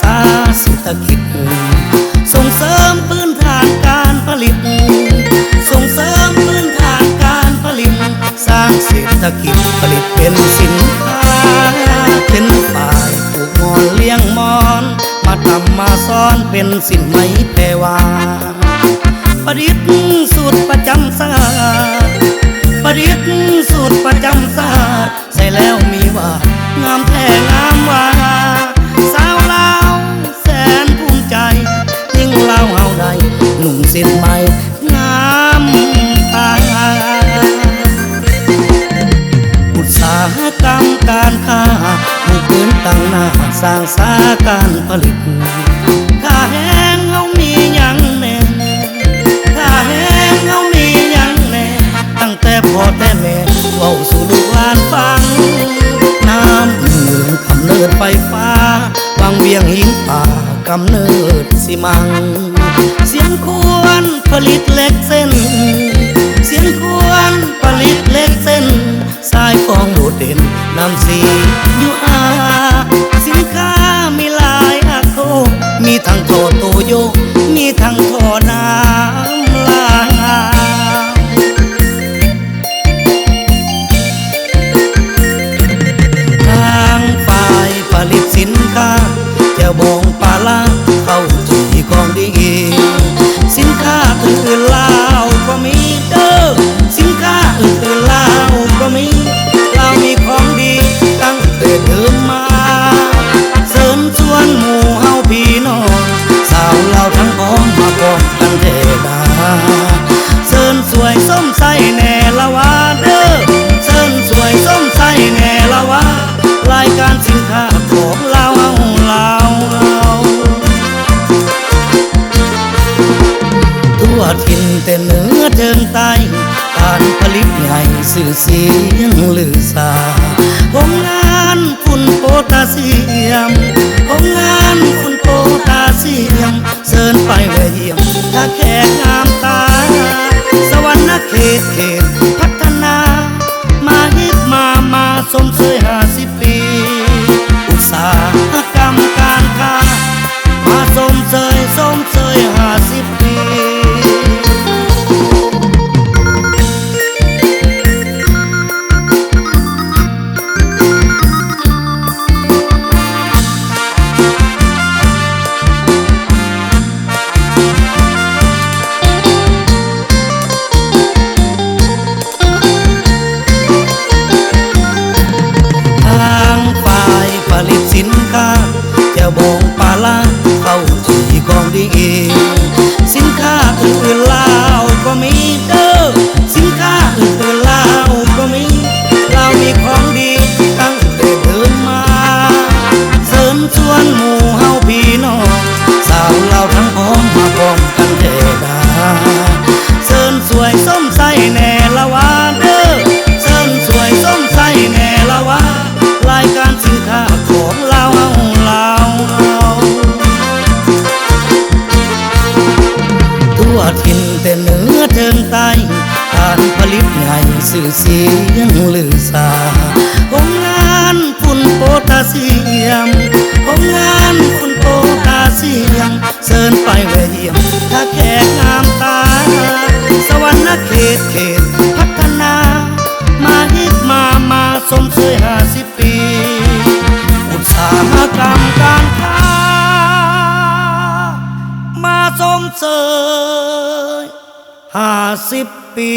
สาเศรษฐกิจส่งเสริมพื้นฐานการผลิต ส่งเสริมพื้นฐานการผลิต สร้างเศรษฐกิจผลิตเป็นสินค้าเป็นฝ่ายผูกมอนเลี้ยงมอน มาทำมาซ้อนเป็นสินไหมแปลว่าประดิษฐ์สุดประ สิ้นไหมงามตาอุตสาหกรรมการค้ามุ่งพื้นตั้งหน้าสร้างสาการผลิตค่าแห้งเฮามียังแน่ค่าแห้งเฮามียังแน่ตั้งแต่พ่อแต่แม่เว้าสู่ลูกหลานฟังน้ำเหลืองกำเนิดไฟฟ้าวางเวียงหินป่ากำเนิดสิมัง เสียงควรผลิตเล็กเส้น เสียงควรผลิตเล็กเส้น สายฟองโดดเด่นนำสีอยู่อาสินค้ามีลายอาโค มีทั้งโทโตโย มีทั้งโทน้ำ สื่อเสียงลือสาโรงงานฝุ่นโพตาเซียมโรงงานฝุ่นโพตาเซียมเสิญไปเวียมถ้าแขกงามตา สวรรค์เขตเข ค้าจะบองปลาลาเข้าที่กองดีเองสินค้าอื่นๆลาวก็มีเด้อสินค้าอื่นๆลาวก็มีลาวมีของดีตั้งแต่เดินมา เสริญชวนหมู่เฮาพี่น้องสาวลาทั้งพ้องมาพร้อมกันเทดา สื่อเสียงลือสาโรงงานฝุ่นโพแทสเซียมโรงงานฝุ่นโพแทสเซียมเชิญไปแวะเยี่ยมถ้าแขกงามตา สวรรค์เขตเขตพัฒนา มาฮิตมามาสมเสยห้าสิบปี อุตสาหกรรมการค้ามาสมเสยห้าสิบปี